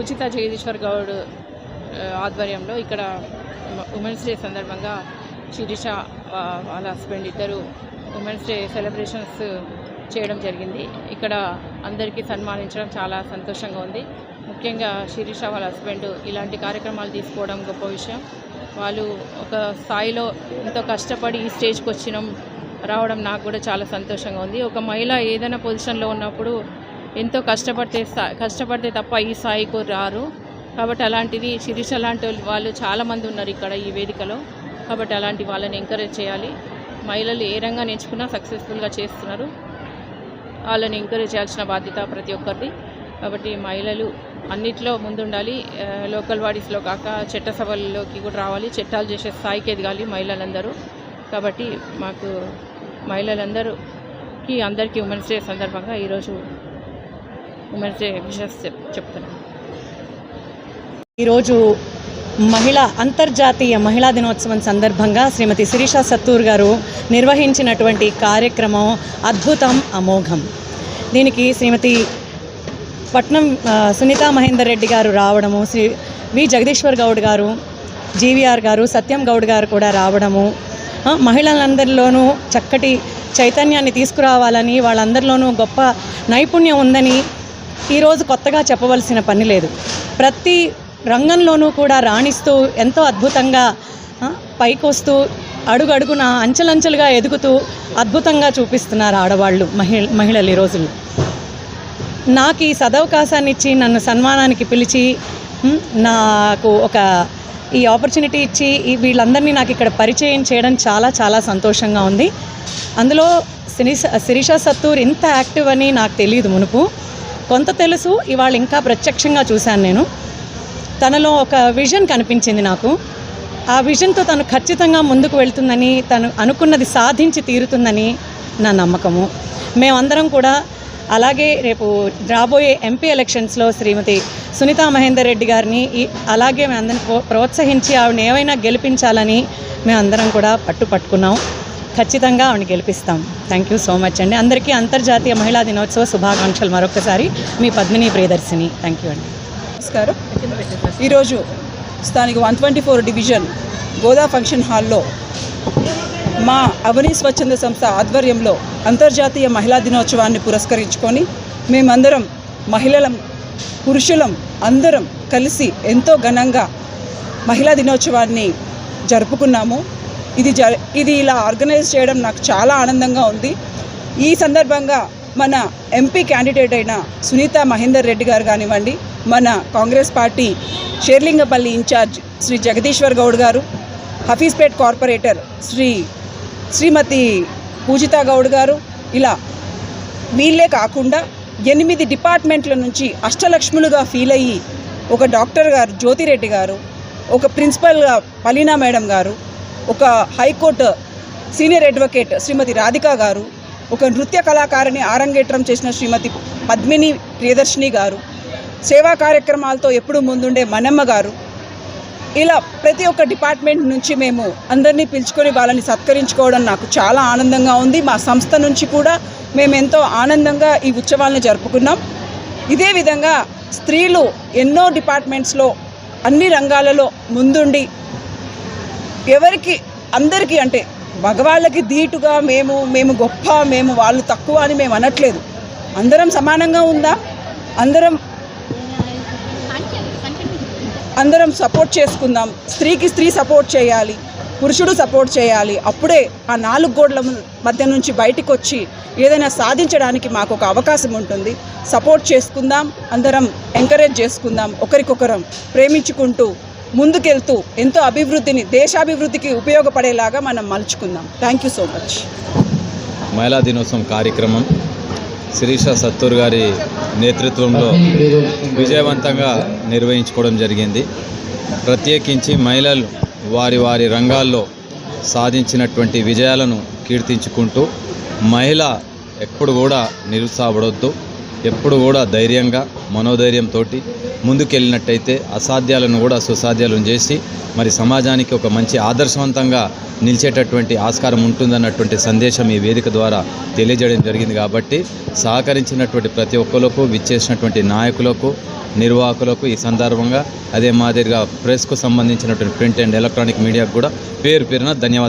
ఉచిత జగదీశ్వర్ గౌడ్ ఆధ్వర్యంలో ఇక్కడ ఉమెన్స్ డే సందర్భంగా శిరీష వాళ్ళ హస్బెండ్ ఇద్దరు ఉమెన్స్ డే సెలబ్రేషన్స్ చేయడం జరిగింది. ఇక్కడ అందరికీ సన్మానించడం చాలా సంతోషంగా ఉంది. ముఖ్యంగా శిరీష వాళ్ళ హస్బెండ్ ఇలాంటి కార్యక్రమాలు తీసుకోవడం గొప్ప విషయం. వాళ్ళు ఒక స్థాయిలో ఎంతో కష్టపడి ఈ స్టేజ్కి వచ్చినాం రావడం నాకు కూడా చాలా సంతోషంగా ఉంది. ఒక మహిళ ఏదైనా పొజిషన్లో ఉన్నప్పుడు ఎంతో కష్టపడితే కష్టపడితే తప్ప ఈ స్థాయికి రారు. కాబట్టి అలాంటిది శిరీష లాంటి వాళ్ళు చాలామంది ఉన్నారు ఇక్కడ ఈ వేదికలో. కాబట్టి అలాంటి వాళ్ళని ఎంకరేజ్ చేయాలి. మహిళలు ఏ రంగా నేర్చుకున్నా సక్సెస్ఫుల్గా చేస్తున్నారు. వాళ్ళని ఎంకరేజ్ చేయాల్సిన బాధ్యత ప్రతి ఒక్కరిది. కాబట్టి మహిళలు అన్నిట్లో ముందుండాలి. లోకల్ బాడీస్లో కాక చట్టసభల్లోకి కూడా రావాలి. చట్టాలు చేసే స్థాయికి ఎదగాలి మహిళలందరూ. కాబట్టి మాకు మహిళలందరూకి అందరికీ ఉమెన్స్ డే సందర్భంగా ఈరోజు ఉమెన్స్ విషెస్ చెప్తున్నాను ఈరోజు మహిళ అంతర్జాతీయ మహిళా దినోత్సవం సందర్భంగా శ్రీమతి శిరీష సత్తూర్ గారు నిర్వహించినటువంటి కార్యక్రమం అద్భుతం అమోఘం. దీనికి శ్రీమతి పట్నం సునీతా మహేందర్ రెడ్డి గారు రావడము శ్రీ వి. జగదీశ్వర్ గౌడ్ గారు జీవీఆర్ గారు సత్యం గౌడ్ గారు కూడా రావడము మహిళలందరిలోనూ చక్కటి చైతన్యాన్ని తీసుకురావాలని వాళ్ళందరిలోనూ గొప్ప నైపుణ్యం ఉందని ఈరోజు కొత్తగా చెప్పవలసిన పని లేదు. ప్రతి రంగంలోనూ కూడా రాణిస్తూ ఎంతో అద్భుతంగా పైకొస్తూ అడుగడుగున అంచెలంచెలుగా ఎదుగుతూ అద్భుతంగా చూపిస్తున్నారు ఆడవాళ్ళు మహిళ మహిళలు ఈ రోజులు నాకు ఈ సదవకాశాన్ని ఇచ్చి నన్ను సన్మానానికి పిలిచి నాకు ఒక ఈ ఆపర్చునిటీ ఇచ్చి వీళ్ళందరినీ నాకు ఇక్కడ పరిచయం చేయడం చాలా చాలా సంతోషంగా ఉంది. అందులో శిరీష శిరీష సత్తూర్ ఇంత యాక్టివ్ అని నాకు తెలియదు మునుపు. కొంత తెలుసు ఇవాళ ఇంకా ప్రత్యక్షంగా చూశాను నేను. తనలో ఒక విజన్ కనిపించింది నాకు. ఆ విజన్తో తను ఖచ్చితంగా ముందుకు వెళ్తుందని తను అనుకున్నది సాధించి తీరుతుందని నా నమ్మకము. మేమందరం కూడా అలాగే రేపు రాబోయే ఎంపీ ఎలక్షన్స్లో శ్రీమతి సునీతా మహేందర్ రెడ్డి గారిని అలాగే మేమందరం ప్రో- ప్రోత్సహించి ఆవిడని ఏమైనా గెలిపించాలని మేమందరం కూడా పట్టు పట్టుకున్నాం ఖచ్చితంగా ఆవిడ గెలిపిస్తాం. థ్యాంక్ యూ సో మచ్ అండి. అందరికీ అంతర్జాతీయ మహిళా దినోత్సవ శుభాకాంక్షలు మరొకసారి మీ పద్మిని ప్రియదర్శిని. థ్యాంక్ యూ అండి. నమస్కారం. ఈరోజు స్థానిక one twenty four division Goda function హాల్లో మా అవని స్వచ్ఛంద సంస్థ ఆధ్వర్యంలో అంతర్జాతీయ మహిళా దినోత్సవాన్ని పురస్కరించుకొని మేమందరం మహిళలం పురుషులం అందరం కలిసి ఎంతో ఘనంగా మహిళా దినోత్సవాన్ని జరుపుకున్నాము. ఇది జ ఇది ఇలా ఆర్గనైజ్ చేయడం నాకు చాలా ఆనందంగా ఉంది. ఈ సందర్భంగా మన ఎంపీ క్యాండిడేట్ అయిన సునీత మహేందర్ రెడ్డి గారు కానివ్వండి మన Congress party Serilingampally incharge Shri Jagadishwar Goud గారు హఫీజ్పేట్ కార్పొరేటర్ శ్రీ శ్రీమతి పూజితా గౌడ్ గారు ఇలా వీళ్ళే కాకుండా ఎనిమిది డిపార్ట్మెంట్ల నుంచి అష్టలక్ష్ములుగా ఫీల్ అయ్యి ఒక డాక్టర్ గారు జ్యోతిరెడ్డి గారు ఒక ప్రిన్సిపల్గా పలీనా మేడం గారు ఒక high court senior advocate Shrimati Radhika గారు ఒక నృత్య కళాకారిణి ఆరంగేట్రం చేసిన శ్రీమతి పద్మిని ప్రియదర్శిని గారు సేవా కార్యక్రమాలతో ఎప్పుడూ ముందుండే మనమ్మ గారు. ఇలా ప్రతి ఒక్క డిపార్ట్మెంట్ నుంచి మేము అందరినీ పిలుచుకొని వాళ్ళని సత్కరించుకోవడం నాకు చాలా ఆనందంగా ఉంది. మా సంస్థ నుంచి కూడా మేము ఎంతో ఆనందంగా ఈ ఉత్సవాలను జరుపుకున్నాం. ఇదే విధంగా స్త్రీలు ఎన్నో డిపార్ట్మెంట్స్లో అన్ని రంగాలలో ముందుండి ఎవరికి అందరికీ అంటే మగవాళ్ళకి ధీటుగా మేము మేము గొప్ప మేము వాళ్ళు తక్కువ అని మేము అనట్లేదు. అందరం సమానంగా ఉందా? అందరం అందరం సపోర్ట్ చేసుకుందాం. స్త్రీకి స్త్రీ సపోర్ట్ చేయాలి పురుషుడు సపోర్ట్ చేయాలి. అప్పుడే ఆ నాలుగు గోడల మధ్య నుంచి బయటకు వచ్చి ఏదైనా సాధించడానికి మాకు ఒక అవకాశం ఉంటుంది. సపోర్ట్ చేసుకుందాం అందరం ఎంకరేజ్ చేసుకుందాం. ఒకరికొకరం ప్రేమించుకుంటూ ముందుకెళ్తూ ఎంతో అభివృద్ధిని దేశాభివృద్ధికి ఉపయోగపడేలాగా మనం మలుచుకుందాం. థ్యాంక్ యూ సో మచ్ మహిళా దినోత్సవం కార్యక్రమం. శిరీష సత్తూర్ గారి నేతృత్వంలో విజయవంతంగా నిర్వహించుకోవడం జరిగింది. ప్రత్యేకించి మహిళలు వారి వారి రంగాల్లో సాధించినటువంటి విజయాలను కీర్తించుకుంటూ మహిళ ఎప్పుడు కూడా నిరుత్సాహపడొద్దు. ఎప్పుడు కూడా ధైర్యంగా మనోధైర్యంతో ముందుకెళ్ళినట్టయితే అసాధ్యాలను కూడా సుసాధ్యాలను చేసి మరి సమాజానికి ఒక మంచి ఆదర్శవంతంగా నిలిచేటటువంటి ఆస్కారం ఉంటుందన్నటువంటి సందేశం ఈ వేదిక ద్వారా తెలియజేయడం జరిగింది కాబట్టి సహకరించినటువంటి ప్రతి ఒక్కరికి విచ్చేసినటువంటి నాయకులకు నిర్వాహకులకు ఈ సందర్భంగా అదే మాదిరిగా ప్రెస్కు సంబంధించినటువంటి ప్రింట్ అండ్ ఎలక్ట్రానిక్ మీడియాకు కూడా పేరు పేరున ధన్యవాదాలు.